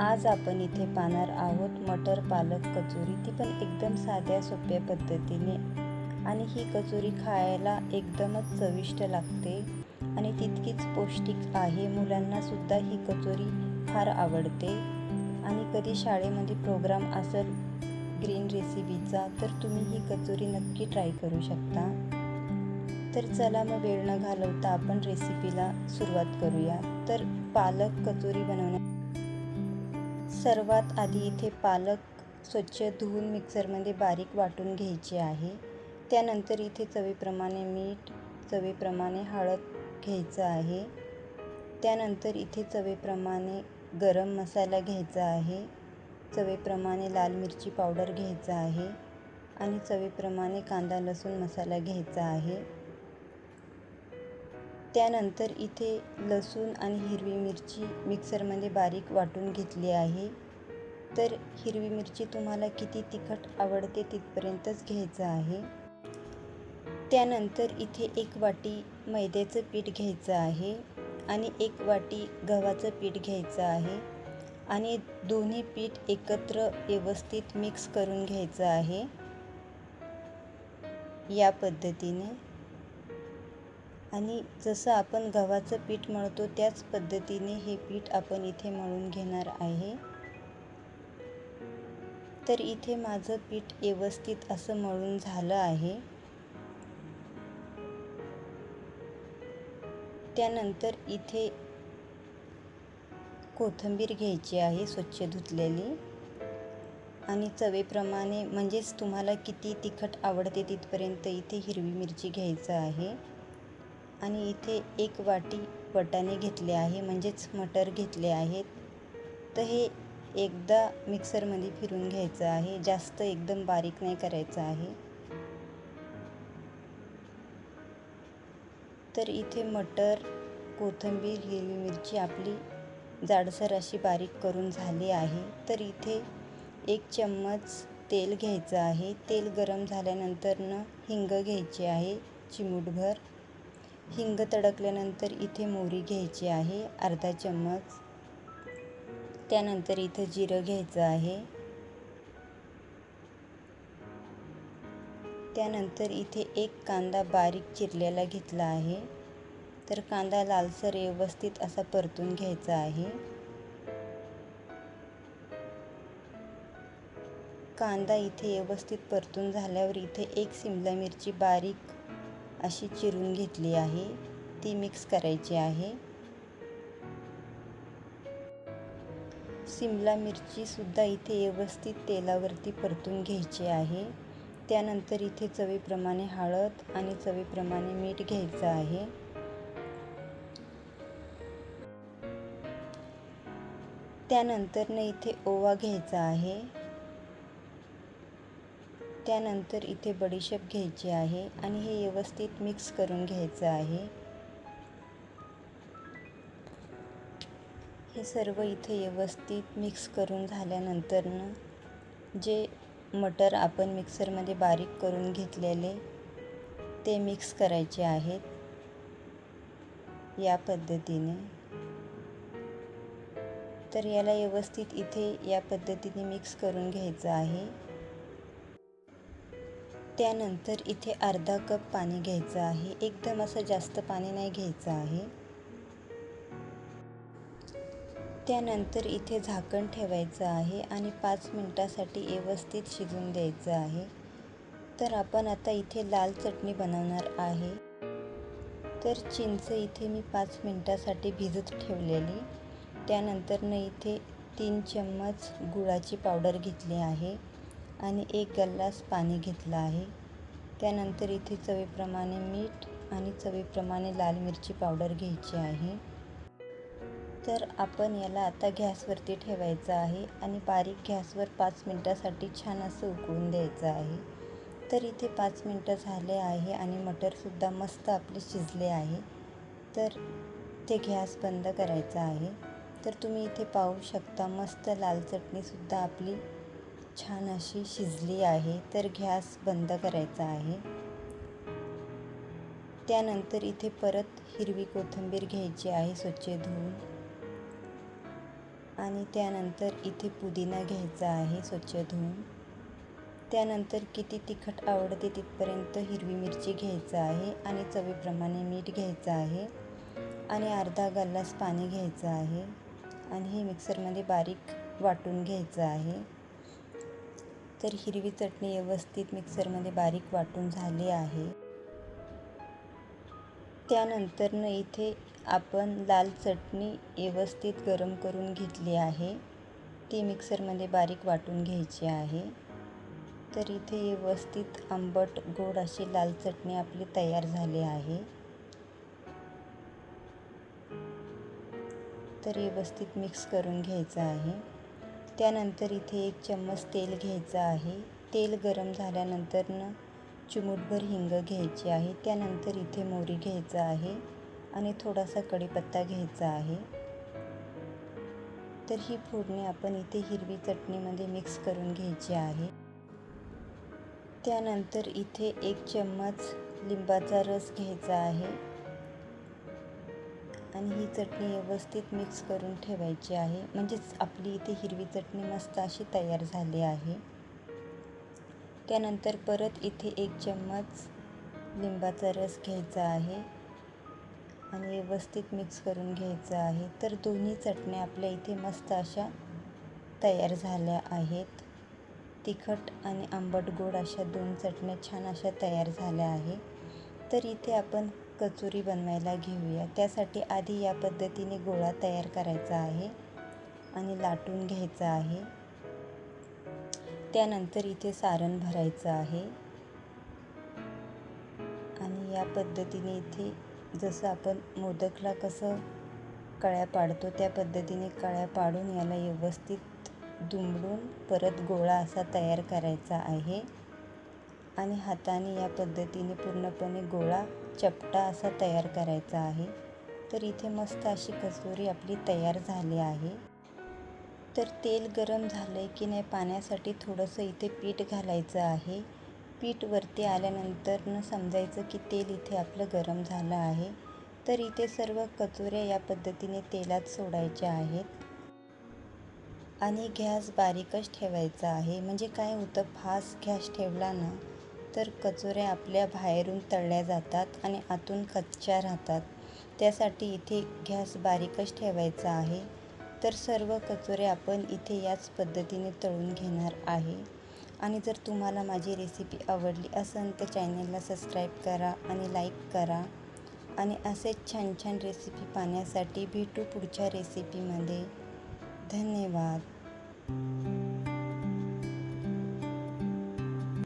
आज आपण इथे पाहणार आहोत मटर पालक कचोरी. ती पण एकदम साध्या सोप्या पद्धतीने आणि ही कचोरी खायला एकदमच चविष्ट लागते आणि तितकीच पौष्टिक आहे. मुलांनासुद्धा ही कचोरी फार आवडते. आणि कधी शाळेमध्ये प्रोग्राम असेल ग्रीन रेसिपीचा तर तुम्ही ही कचोरी नक्की ट्राय करू शकता. तर चला मग वेळ न घालवता आपण रेसिपीला सुरुवात करूया. तर पालक कचोरी बनवण्या सर्वात आधी इथे पालक स्वच्छ धुवून मिक्सरमध्ये बारीक वाटून घ्यायची आहे. त्यानंतर इथे चवीप्रमाणे मीठ चवीप्रमाणे हळद घ्यायचं आहे. त्यानंतर इथे चवीप्रमाणे गरम मसाला घ्यायचा आहे. चवीप्रमाणे लाल मिरची पावडर घ्यायचा आहे. आणि चवीप्रमाणे कांदा लसूण मसाला घ्यायचा आहे. त्यानंतर इथे लसूण आणि हिरवी मिरची मिक्सरमध्ये बारीक वाटून घेतली आहे. तर हिरवी मिरची तुम्हाला किती तिखट आवडते तिथपर्यंतच घ्यायचं आहे. त्यानंतर इथे एक वाटी मैद्याचं पीठ घ्यायचं आहे आणि एक वाटी गव्हाचं पीठ घ्यायचं आहे आणि दोन्ही पीठ एकत्र व्यवस्थित मिक्स करून घ्यायचं आहे. या पद्धतीने आणि जसं आपण गव्हाचं पीठ मळतो त्याच पद्धतीने हे पीठ आपण इथे मळून घेणार आहे. तर इथे माझं पीठ व्यवस्थित असं मळून झालं आहे. त्यानंतर इथे कोथिंबीर घ्यायची आहे स्वच्छ धुतलेली. आणि चवेप्रमाणे म्हणजेच तुम्हाला किती तिखट आवडते तिथपर्यंत इथे हिरवी मिरची घ्यायचं आहे. आणि इथे एक वाटी वटाणे घेतले आहे म्हणजेच मटर घेतले आहेत. तर हे एकदा मिक्सरमध्ये फिरून घ्यायचं आहे जास्त एकदम बारीक नाही करायचं आहे. तर इथे मटर कोथिंबीर हिरवी मिरची आपली जाडसर अशी बारीक करून झाली आहे. तर इथे एक चम्मच तेल घ्यायचं आहे. तेल गरम झाल्यानंतरनं हिंग घ्यायची आहे चिमूटभर. हिंग तडकल्यानंतर इथे मोहरी घ्यायची आहे. अर्धा चम्मच. त्यानंतर इथं जिरं घ्यायचं आहे. त्यानंतर इथे एक कांदा बारीक चिरलेला घेतला आहे. तर कांदा लालसर व्यवस्थित असा परतून घ्यायचा आहे. कांदा इथे व्यवस्थित परतून झाल्यावर इथे एक सिमला मिरची बारीक अशी चिरून घेतली आहे. ती मिक्स करायची आहे. सिमला मिरचीसुद्धा इथे व्यवस्थित तेलावरती परतून घ्यायची आहे. त्यानंतर इथे चवीप्रमाणे हळद आणि चवीप्रमाणे मीठ घ्यायचं आहे. त्यानंतरनं इथे ओवा घ्यायचा आहे. त्यानंतर इथे बडीशेप घ्यायची आहे आणि हे व्यवस्थित मिक्स करून घ्यायचं आहे. हे सर्व इथे व्यवस्थित मिक्स करून झाल्यानंतरनं जे मटर आपण मिक्सरमध्ये बारीक करून घेतलेले ते मिक्स करायचे आहेत. या पद्धतीने. तर याला व्यवस्थित इथे या पद्धतीने मिक्स करून घ्यायचं आहे. त्यानंतर इथे अर्धा कप पाणी घ्यायचं आहे. एकदम असं जास्त पाणी नाही घ्यायचं आहे. त्यानंतर इथे झाकण ठेवायचं आहे आणि पाच मिनटासाठी व्यवस्थित शिजून द्यायचं आहे. तर आपण आता इथे लाल चटणी बनवणार आहे. तर चिंच इथे मी पाच मिनटासाठी भिजत ठेवलेली. त्यानंतरनं इथे तीन चम्मच गुळाची पावडर घेतली आहे. आणि एक गल्लास पाणी घेतलं आहे. त्यानंतर इथे चवीप्रमाणे मीठ आणि चवीप्रमाणे लाल मिरची पावडर घ्यायची आहे. तर आपण याला आता गॅसवरती ठेवायचं आहे आणि बारीक गॅसवर पाच मिनटासाठी छान असं उकळून द्यायचं आहे. तर इथे पाच मिनटं झाले आहे आणि मटरसुद्धा मस्त आपले शिजले आहे. तर ते गॅस बंद करायचं आहे. तर तुम्ही इथे पाहू शकता मस्त लाल चटणीसुद्धा आपली छान अशी शिजली आहे तर गॅस बंद करायचा आहे. त्यानंतर इथे परत हिरवी कोथिंबीर घ्यायची आहे स्वच्छ धुवून. आणि त्यानंतर इथे पुदिना घ्यायचा आहे स्वच्छ धुवून. त्यानंतर किती तिखट आवडते तिथपर्यंत हिरवी मिरची घ्यायचं आहे आणि चवीप्रमाणे मीठ घ्यायचं आहे. आणि अर्धा गल्लास पाणी घ्यायचं आहे. आणि हे मिक्सरमध्ये बारीक वाटून घ्यायचं आहे. तर हिरवी चटणी व्यवस्थित मिक्सरमध्ये बारीक वाटून झाली आहे. त्यानंतरनं इथे आपण लाल चटणी व्यवस्थित गरम करून घेतली आहे. ती मिक्सरमध्ये बारीक वाटून घ्यायची आहे. तर इथे व्यवस्थित आंबट गोड अशी लाल चटणी आपली तयार झाली आहे. तर व्यवस्थित मिक्स करून घ्यायचं आहे. त्यानंतर इथे एक चम्मच तेल घ्यायचं आहे. तेल गरम झाल्यानंतरनं चिमूटभर हिंग घ्यायची आहे. त्यानंतर इथे मोरी घ्यायचं आहे आणि थोडासा कढीपत्ता घ्यायचा आहे. तर ही फोडणी आपण इथे हिरवी चटणीमध्ये मिक्स करून घ्यायची आहे. त्यानंतर इथे एक चम्मच लिंबाचा रस घ्यायचा आहे. आणि ही चटणी व्यवस्थित मिक्स करून ठेवायची आहे. म्हणजेच आपली इथे हिरवी चटणी मस्त अशी तयार झाली आहे. त्यानंतर परत इथे एक चम्मच लिंबाचा रस घ्यायचा आहे. आणि व्यवस्थित मिक्स करून घ्यायचं आहे. तर दोन्ही चटण्या आपल्या इथे मस्त अशा तयार झाल्या आहेत. तिखट आणि आंबट गोड अशा दोन चटण्या छान अशा तयार झाल्या आहे. तर इथे आपण कचोरी बनवायला घेऊया. त्यासाठी आधी या पद्धतीने गोळा तयार करायचा आहे आणि लाटून घ्यायचा आहे. त्यानंतर इथे सारण भरायचं आहे. आणि या पद्धतीने इथे जसं आपण मोदकला कसं कळ्या पाडतो त्या पद्धतीने कळ्या पाडून याला व्यवस्थित दुमडून परत गोळा असा तयार करायचा आहे. आणि हाताने या पद्धतीने पूर्णपणे गोळा चपटा असा तयार करायचा आहे. तर इथे मस्त अशी कचोरी आपली तयार झाली आहे. तर तेल गरम झालं आहे की नाही पाण्यासाठी थोडंसं इथे पीठ घालायचं आहे. पीठ वरती आल्यानंतर न समजायचं की तेल इथे आपलं गरम झालं आहे. तर इथे सर्व कचोऱ्या या पद्धतीने तेलात सोडायच्या आहेत. आणि गॅस बारीकच ठेवायचा आहे. म्हणजे काय होतं? फास्ट गॅस ठेवला ना तर कचोऱ्या आपल्या बाहेरून तळल्या जातात आणि आतून कच्च्या राहतात. त्यासाठी इथे गॅस बारीकच ठेवायचा आहे. तर सर्व कचोरे आपण इथे याच पद्धतीने तळून घेणार आहे. आणि जर तुम्हाला माझी रेसिपी आवडली असेल तर चॅनलला सबस्क्राईब करा आणि लाईक करा. आणि असेच छान छान रेसिपी पाहण्यासाठी भेटू पुढच्या रेसिपीमध्ये धन्यवाद.